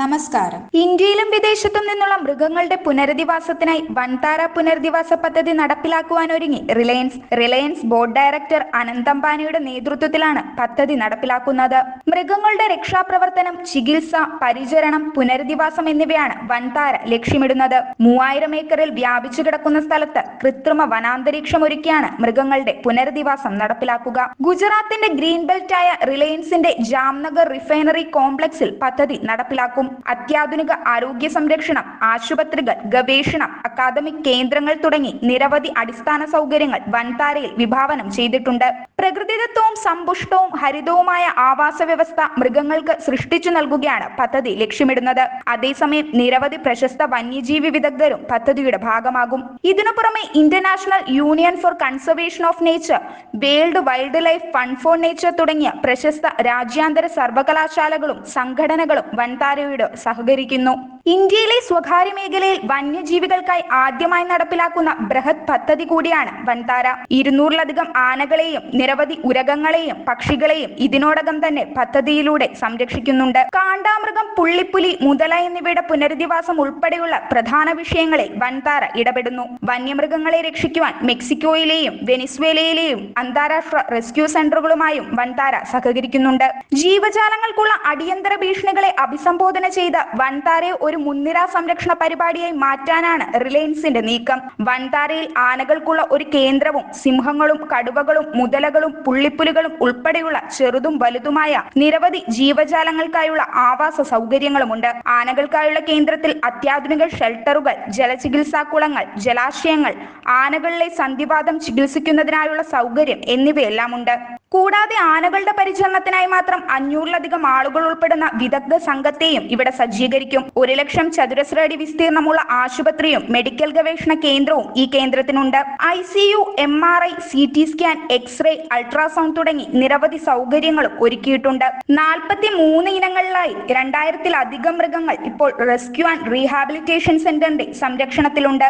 നമസ്കാരം. ഇന്ത്യയിലും വിദേശത്തും നിന്നുള്ള മൃഗങ്ങളുടെ പുനരധിവാസത്തിനായി വൻതാര പുനരധിവാസ പദ്ധതി നടപ്പിലാക്കുവാൻ ഒരുങ്ങി Reliance Reliance board director Anant അംബാനിയുടെ നേതൃത്വത്തിലാണ് പദ്ധതി നടപ്പിലാക്കുന്നത്. മൃഗങ്ങളുടെ രക്ഷാപ്രവർത്തനം ചികിത്സ പരിചരണം പുനരധിവാസം എന്നിവയാണ് വൻതാര ലക്ഷ്യമിടുന്നത്. മൂവായിരം ഏക്കറിൽ വ്യാപിച്ചു കിടക്കുന്ന സ്ഥലത്ത് കൃത്രിമ വനാന്തരീക്ഷം ഒരുക്കിയാണ് മൃഗങ്ങളുടെ പുനരധിവാസം നടപ്പിലാക്കുക. ഗുജറാത്തിന്റെ ഗ്രീൻ ബെൽറ്റായ റിലയൻസിന്റെ ജാംനഗർ റിഫൈനറി കോംപ്ലക്സിൽ പദ്ധതി നടപ്പിലാക്കും. അത്യാധുനിക ആരോഗ്യ സംരക്ഷണം ആശുപത്രികൾ ഗവേഷണം അക്കാദമിക് കേന്ദ്രങ്ങൾ തുടങ്ങി നിരവധി അടിസ്ഥാന സൗകര്യങ്ങൾ വൻതാരയിൽ വിഭാവനം ചെയ്തിട്ടുണ്ട്. പ്രകൃതിദത്തവും സമ്പുഷ്ടവും ഹരിതവുമായ ആവാസ വ്യവസ്ഥ മൃഗങ്ങൾക്ക് സൃഷ്ടിച്ചു നൽകുകയാണ് പദ്ധതി ലക്ഷ്യമിടുന്നത്. അതേസമയം നിരവധി പ്രശസ്ത വന്യജീവി വിദഗ്ധരും പദ്ധതിയുടെ ഭാഗമാകും. ഇതിനു പുറമെ International Union for Conservation of Nature World Wildlife Fund for Nature തുടങ്ങിയ പ്രശസ്ത രാജ്യാന്തര സർവകലാശാലകളും സംഘടനകളും വൻതാരയോട് സഹകരിക്കുന്നു. ഇന്ത്യയിലെ സ്വകാര്യ മേഖലയിൽ വന്യജീവികൾക്കായി ആദ്യമായി നടപ്പിലാക്കുന്ന ബൃഹത് പദ്ധതി കൂടിയാണ് വൻതാര. ഇരുന്നൂറിലധികം ആനകളെയും നിരവധി ഉരകങ്ങളെയും പക്ഷികളെയും ഇതിനോടകം തന്നെ പദ്ധതിയിലൂടെ സംരക്ഷിക്കുന്നുണ്ട്. കാണ്ടാമൃഗം പുള്ളിപ്പുലി മുതല എന്നിവയുടെ പുനരധിവാസം ഉൾപ്പെടെയുള്ള പ്രധാന വിഷയങ്ങളെ വൻതാര ഇടപെടുന്നു. വന്യമൃഗങ്ങളെ രക്ഷിക്കുവാൻ മെക്സിക്കോയിലെയും വെനിസ്വേലയിലെയും അന്താരാഷ്ട്ര റെസ്ക്യൂ സെന്ററുകളുമായും വൻതാര സഹകരിക്കുന്നുണ്ട്. ജീവജാലങ്ങൾക്കുള്ള അടിയന്തര ഭീഷണികളെ അഭിസംബോധന ചെയ്ത വൻതാരയെ ഒരു മുൻനിര സംരക്ഷണ പരിപാടിയായി മാറ്റാനാണ് റിലയൻസിന്റെ നീക്കം. വൻതാരയിൽ ആനകൾക്കുള്ള ഒരു കേന്ദ്രവും സിംഹങ്ങളും കടുവകളും മുതലകളും പുള്ളിപ്പുലികളും ഉൾപ്പെടെയുള്ള ചെറുതും വലുതുമായ നിരവധി ജീവജാലങ്ങൾക്കായുള്ള ആവാസ സൗകര്യങ്ങളുമുണ്ട്. ആനകൾക്കായുള്ള കേന്ദ്രത്തിൽ അത്യാധുനിക ഷെൽട്ടറുകൾ ജലചികിത്സാ കുളങ്ങൾ ജലാശയങ്ങൾ ആനകളിലെ സന്ധിവാദം ചികിത്സിക്കുന്നതിനായുള്ള സൗകര്യം എന്നിവയെല്ലാം ഉണ്ട് കൂടാതെ ആനകളുടെ പരിചരണത്തിനായി മാത്രം അഞ്ഞൂറിലധികം ആളുകൾ ഉൾപ്പെടുന്ന വിദഗ്ധ സംഘത്തെയും ഇവിടെ സജ്ജീകരിക്കും. ഒരു ലക്ഷം ചതുരശ്ര അടി വിസ്തീർണമുള്ള ആശുപത്രിയും മെഡിക്കൽ ഗവേഷണ കേന്ദ്രവും ഈ കേന്ദ്രത്തിനുണ്ട്. I C U M R I C T scan X-ray ultrasound തുടങ്ങി നിരവധി സൗകര്യങ്ങളും ഒരുക്കിയിട്ടുണ്ട്. നാൽപ്പത്തി മൂന്ന് ഇനങ്ങളിലായി രണ്ടായിരത്തിലധികം മൃഗങ്ങൾ ഇപ്പോൾ റെസ്ക്യൂ ആൻഡ് റീഹാബിലിറ്റേഷൻ സെന്ററിന്റെ സംരക്ഷണത്തിലുണ്ട്.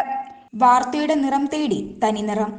വാർത്തയുടെ നിറം തേടി തനി നിറം